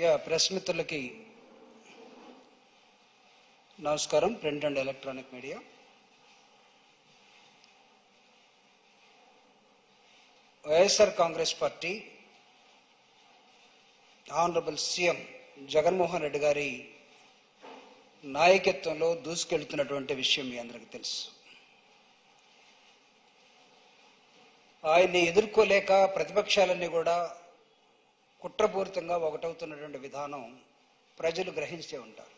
Yeah press మిత్రులకి నమస్కారం. Print and electronic media. YSR Congress party honourable CM Jaganmohan Reddy గారి నాయకత్వంలో దూసుకెళ్తున్నటువంటి విషయం మీ అందరికీ తెలుసు. ఆయన్ని ఎదుర్కోలేక ప్రతిపక్షాలన్నీ కూడా కుట్రపూరితంగా ఒకటవుతున్నటువంటి విధానం ప్రజలు గ్రహించే ఉంటారు.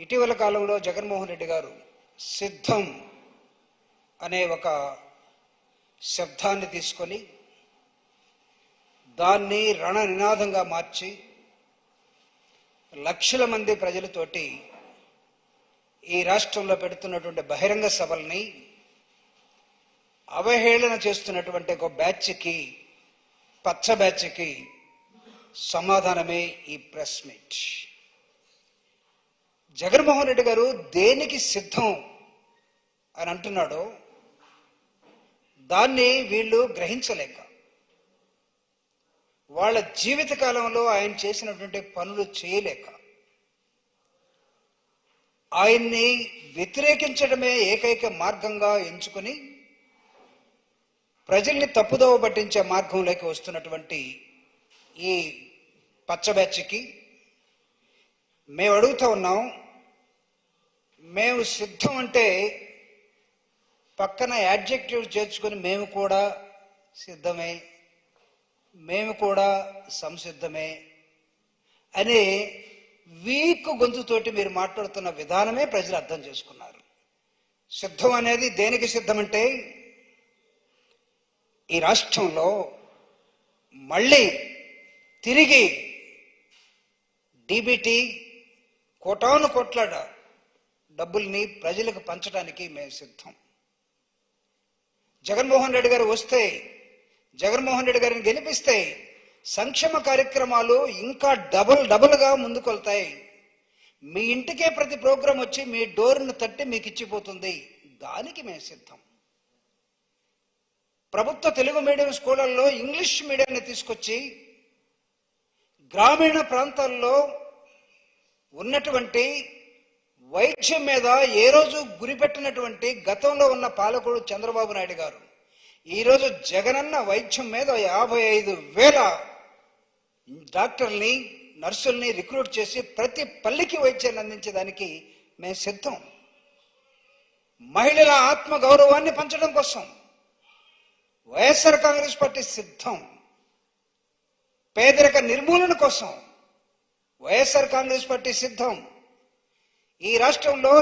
ఇటీవల కాలంలో జగన్మోహన్ రెడ్డి గారు సిద్ధం అనే ఒక శబ్దాన్ని తీసుకొని దాన్ని రణ నినాదంగా మార్చి లక్షల మంది ప్రజలతోటి ఈ రాష్ట్రంలో పెడుతున్నటువంటి బహిరంగ సభల్ని అవహేళన చేస్తున్నటువంటి ఒక బ్యాచ్కి పచ్చ బ్యాచ్కి సమాధానమే ఈ ప్రెస్ మీట్. జగన్మోహన్ రెడ్డి గారు దేనికి సిద్ధం అని అంటున్నాడో దాన్ని వీళ్ళు గ్రహించలేక వాళ్ళ జీవిత కాలంలో ఆయన చేసినటువంటి పనులు చేయలేక ఆయన్ని వ్యతిరేకించడమే ఏకైక మార్గంగా ఎంచుకుని ప్రజల్ని తప్పుదోవ పట్టించే మార్గంలోకి వస్తున్నటువంటి ఈ పచ్చ బ్యాచ్కి మేము అడుగుతూ ఉన్నాం. మేము సిద్ధం అంటే పక్కన యాడ్జెక్టివ్ చేర్చుకొని మేము కూడా సిద్ధమే మేము కూడా సంసిద్ధమే అనే వీక్ గొంతుతోటి మీరు మాట్లాడుతున్న విధానమే ప్రజలు అర్థం చేసుకున్నారు. సిద్ధం అనేది దేనికి సిద్ధం అంటే ఈ రాష్ట్రంలో మళ్ళీ తిరిగి డీబీటీ కోటాను కోట్ల డబ్బుల్ని ప్రజలకు పంచడానికి మేము సిద్ధం. జగన్మోహన్ రెడ్డి గారు వస్తే జగన్మోహన్ రెడ్డి గారిని గెలిపిస్తే సంక్షేమ కార్యక్రమాలు ఇంకా డబుల్ డబుల్గా ముందుకెళ్తాయి మీ ఇంటికే ప్రతి ప్రోగ్రాం వచ్చి మీ డోర్ను తట్టి మీకు ఇచ్చిపోతుంది దానికి మేము సిద్ధం. ప్రభుత్వ తెలుగు మీడియం స్కూళ్ళల్లో ఇంగ్లీష్ మీడియాన్ని తీసుకొచ్చి గ్రామీణ ప్రాంతాల్లో ఉన్నటువంటి వైద్యం మీద ఏ రోజు గురిపెట్టినటువంటి గతంలో ఉన్న పాలకుడు చంద్రబాబు నాయుడు గారు ఈరోజు జగనన్న వైద్యం మీద యాభై ఐదు వేల డాక్టర్ని నర్సుల్ని రిక్రూట్ చేసి ప్రతి పల్లికి వైద్యాన్ని అందించడానికి మేము సిద్ధం. మహిళల ఆత్మ గౌరవాన్ని పంచడం కోసం వైఎస్ఆర్ కాంగ్రెస్ పార్టీ సిద్ధం. పేదరిక నిర్మూలన కోసం వైఎస్ఆర్ కాంగ్రెస్ పార్టీ సిద్ధం. ఈ రాష్ట్రంలో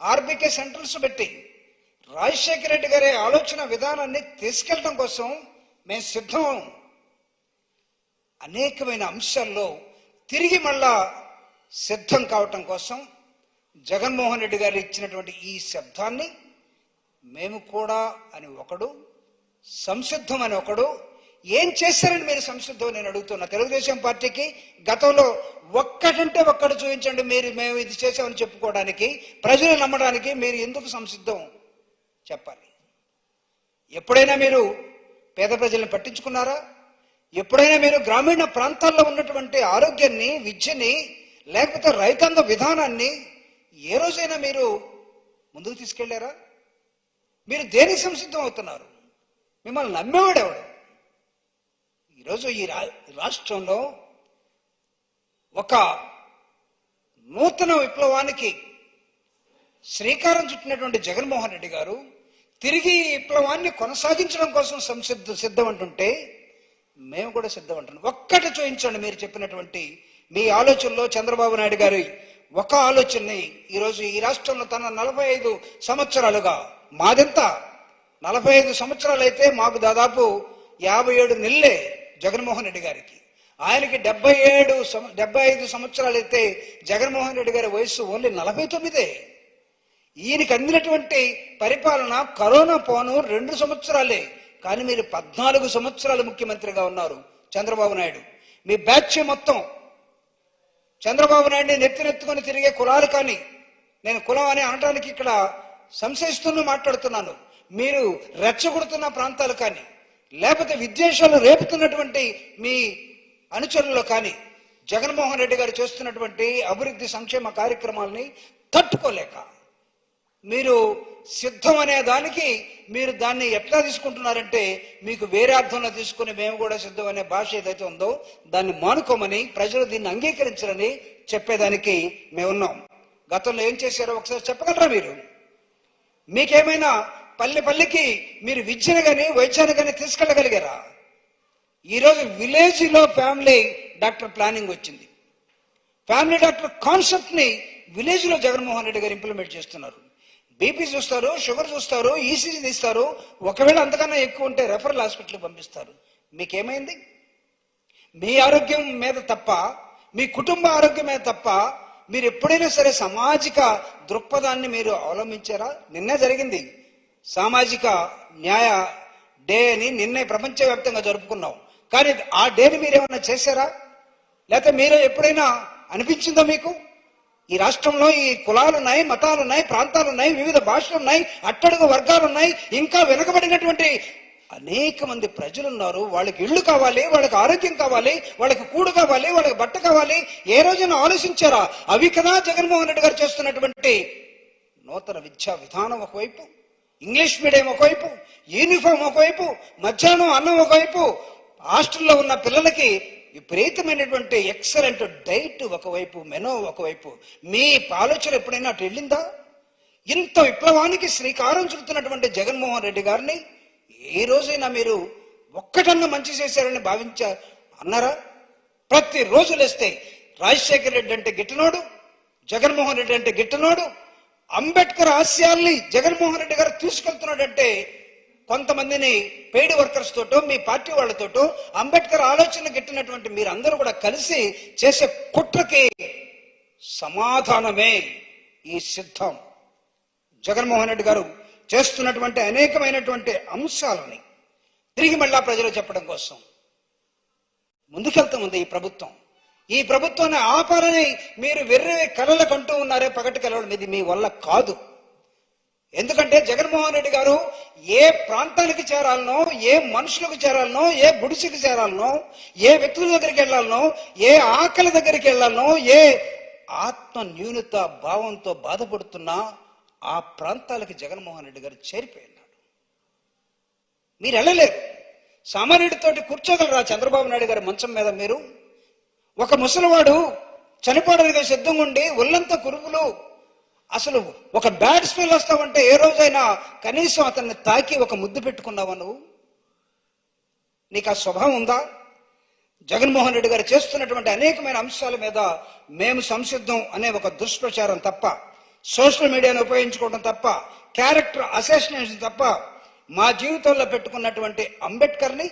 ఆర్బీకే సెంటర్స్ పెట్టి రాజశేఖర రెడ్డి గారి ఆలోచన విధానాన్ని తీసుకెళ్ళడం కోసం మేము సిద్ధం. అనేకమైన అంశాల్లో తిరిగి మళ్ళా సిద్ధం కావటం కోసం జగన్మోహన్ రెడ్డి గారు ఇచ్చినటువంటి ఈ శబ్దాన్ని మేము కూడా అని ఒకడు సంసిద్ధం అని ఒకడు ఏం చేశారని మీరు సంశుద్ధం నేను అడుగుతున్నా. తెలుగుదేశం పార్టీకి గతంలో ఒక్కటంటే ఒక్కడు చూపించండి మీరు మేము ఇది చేసామని చెప్పుకోవడానికి ప్రజలు నమ్మడానికి మీరు ఎందుకు సంసిద్ధం చెప్పాలి. ఎప్పుడైనా మీరు పేద ప్రజల్ని పట్టించుకున్నారా? ఎప్పుడైనా మీరు గ్రామీణ ప్రాంతాల్లో ఉన్నటువంటి ఆరోగ్యాన్ని విద్యని లేకపోతే రైతాంగ విధానాన్ని ఏ రోజైనా మీరు ముందుకు తీసుకెళ్ళారా? మీరు దేనికి సంసిద్ధం అవుతున్నారు? మిమ్మల్ని నమ్మేవాడెవడు? ఈరోజు ఈ రా రాష్ట్రంలో ఒక నూతన విప్లవానికి శ్రీకారం చుట్టినటువంటి జగన్మోహన్ రెడ్డి గారు తిరిగి ఈ విప్లవాన్ని కొనసాగించడం కోసం సంసిద్ధ సిద్ధం అంటుంటే మేము కూడా సిద్ధం అంటున్నాం ఒక్కటి చూపించండి మీరు చెప్పినటువంటి మీ ఆలోచనలో చంద్రబాబు నాయుడు గారి ఒక ఆలోచనని ఈరోజు ఈ రాష్ట్రంలో తన నలభై ఐదు సంవత్సరాలుగా మాదెంత నలభై ఐదు సంవత్సరాలు అయితే మాకు దాదాపు యాభై ఏడు నెలలే జగన్మోహన్ రెడ్డి గారికి. ఆయనకి డెబ్బై ఏడు సం- డెబ్బై ఐదు సంవత్సరాలు అయితే జగన్మోహన్ రెడ్డి గారి వయస్సు ఓన్లీ నలభై తొమ్మిదే. ఈయనకి అందినటువంటి పరిపాలన కరోనా పోను రెండు సంవత్సరాలే. కానీ మీరు పద్నాలుగు సంవత్సరాలు ముఖ్యమంత్రిగా ఉన్నారు చంద్రబాబు నాయుడు. మీ బ్యాచ్ మొత్తం చంద్రబాబు నాయుడిని నెత్తినెత్తుకొని తిరిగే కులాలు కానీ నేను కులం అని అనడానికి ఇక్కడ సంశయిస్తూనే మాట్లాడుతున్నాను. మీరు రెచ్చగొడుతున్న ప్రాంతాలు కానీ లేకపోతే విద్వేషాలు రేపుతున్నటువంటి మీ అనుచరులు కానీ జగన్మోహన్ రెడ్డి గారు చేస్తున్నటువంటి అభివృద్ధి సంక్షేమ కార్యక్రమాలని తట్టుకోలేక మీరు సిద్ధం అనే దానికి మీరు దాన్ని ఎట్లా తీసుకుంటున్నారంటే మీకు వేరే అర్థంలో తీసుకుని మేము కూడా సిద్ధం అనే భాష ఏదైతే ఉందో దాన్ని మానుకోమని ప్రజలు దీన్ని అంగీకరించాలని చెప్పేదానికి మేమున్నాం. గతంలో ఏం చేశారో ఒకసారి చెప్పగలరా మీరు? మీకేమైనా పల్లె పల్లెకి మీరు విద్యను కానీ వైద్యాన్ని కానీ తీసుకెళ్ళగలిగారా? ఈరోజు విలేజ్లో ఫ్యామిలీ డాక్టర్ ప్లానింగ్ వచ్చింది. ఫ్యామిలీ డాక్టర్ కాన్సెప్ట్ని విలేజ్లో జగన్మోహన్ రెడ్డి గారు ఇంప్లిమెంట్ చేస్తున్నారు. బీపీ చూస్తారు షుగర్ చూస్తారు ఈసీజీ తీస్తారు ఒకవేళ అంతకన్నా ఎక్కువ ఉంటే రెఫరల్ హాస్పిటల్కి పంపిస్తారు. మీకేమైంది? మీ ఆరోగ్యం మీద తప్ప మీ కుటుంబ ఆరోగ్యం మీద తప్ప మీరు ఎప్పుడైనా సరే సామాజిక దృక్పథాన్ని మీరు అవలంబించారా? నిన్నే జరిగింది. సామాజిక న్యాయ డే అని నిన్నే ప్రపంచవ్యాప్తంగా జరుపుకున్నాం కానీ ఆ డేని మీరేమన్నా చేశారా? లేకపోతే మీరే ఎప్పుడైనా అనిపించిందా మీకు? ఈ రాష్ట్రంలో ఈ కులాలు ఉన్నాయి మతాలు ఉన్నాయి ప్రాంతాలు ఉన్నాయి వివిధ భాషలు ఉన్నాయి అట్టడుగు వర్గాలు ఉన్నాయి ఇంకా వెనుకబడినటువంటి అనేక మంది ప్రజలు ఉన్నారు వాళ్ళకి ఇళ్ళు కావాలి వాళ్ళకి ఆరోగ్యం కావాలి వాళ్ళకి కూడు కావాలి వాళ్ళకి బట్ట కావాలి. ఏ రోజైనా ఆలోచించారా? అవి కదా జగన్మోహన్ రెడ్డి గారు చేస్తున్నటువంటి నూతన విద్యా విధానం ఒకవైపు ఇంగ్లీష్ మీడియం ఒకవైపు యూనిఫామ్ ఒకవైపు మధ్యాహ్నం అన్నం ఒకవైపు హాస్టల్లో ఉన్న పిల్లలకి విపరీతమైనటువంటి ఎక్సలెంట్ డైట్ ఒకవైపు మెనో ఒకవైపు. మీ ఆలోచన ఎప్పుడైనా అటు వెళ్ళిందా? ఇంత విప్లవానికి శ్రీకారం చుడుతున్నటువంటి జగన్మోహన్ రెడ్డి గారిని ఏ రోజైనా మీరు ఒక్కటన్నా మంచి చేశారని భావించా అన్నారా? ప్రతి రోజు లేస్తే రాజశేఖర్ రెడ్డి అంటే గిట్టనోడు జగన్మోహన్ రెడ్డి అంటే గిట్టనోడు అంబేద్కర్ ఆశయాల్ని జగన్మోహన్ రెడ్డి గారు తీసుకెళ్తున్నాడంటే కొంతమందిని పెయిడ్ వర్కర్స్ తోటో మీ పార్టీ వాళ్ళతోటో అంబేద్కర్ ఆలోచన గిట్టినటువంటి మీరందరూ కూడా కలిసి చేసే కుట్రకి సమాధానమే ఈ సిద్ధం. జగన్మోహన్ రెడ్డి గారు చేస్తున్నటువంటి అనేకమైనటువంటి అంశాలని తిరిగి మళ్ళా ప్రజలు చెప్పడం కోసం ముందుకెళ్తా ఉంది ఈ ప్రభుత్వం. ఈ ప్రభుత్వాన్ని ఆపాలని మీరు వెర్రి కలలు కంటూ ఉన్నారే పగటి కలవడం ఇది మీ వల్ల కాదు. ఎందుకంటే జగన్మోహన్ రెడ్డి గారు ఏ ప్రాంతానికి చేరాలనో ఏ మనుషులకు చేరాలనో ఏ గుడిసెకు చేరాలనో ఏ వ్యక్తుల దగ్గరికి వెళ్ళాలనో ఏ ఆకలి దగ్గరికి వెళ్ళాలనో ఏ ఆత్మ న్యూనత భావంతో బాధపడుతున్నా ఆ ప్రాంతాలకి జగన్మోహన్ రెడ్డి గారు చేరిపోయినాడు. మీరు వెళ్ళలేరు సామాన్యుడితోటి కూర్చోగలరా చంద్రబాబు నాయుడు గారి మంచం మీద మీరు? ఒక ముసలివాడు చనిపోవడానికి సిద్ధంగా ఉండి ఒళ్ళంతా కురుపులు అసలు ఒక బ్యాడ్ స్మెల్ వస్తావంటే ఏ రోజైనా కనీసం అతన్ని తాకి ఒక ముద్దు పెట్టుకున్నావా నువ్వు? నీకు ఆ స్వభావం ఉందా? జగన్మోహన్ రెడ్డి గారు చేస్తున్నటువంటి అనేకమైన అంశాల మీద మేము సంసిద్ధం అనే ఒక దుష్ప్రచారం తప్ప సోషల్ మీడియాను ఉపయోగించుకోవడం తప్ప క్యారెక్టర్ అసోసినేషన్ తప్ప మా జీవితంలో పెట్టుకున్నటువంటి అంబేద్కర్ని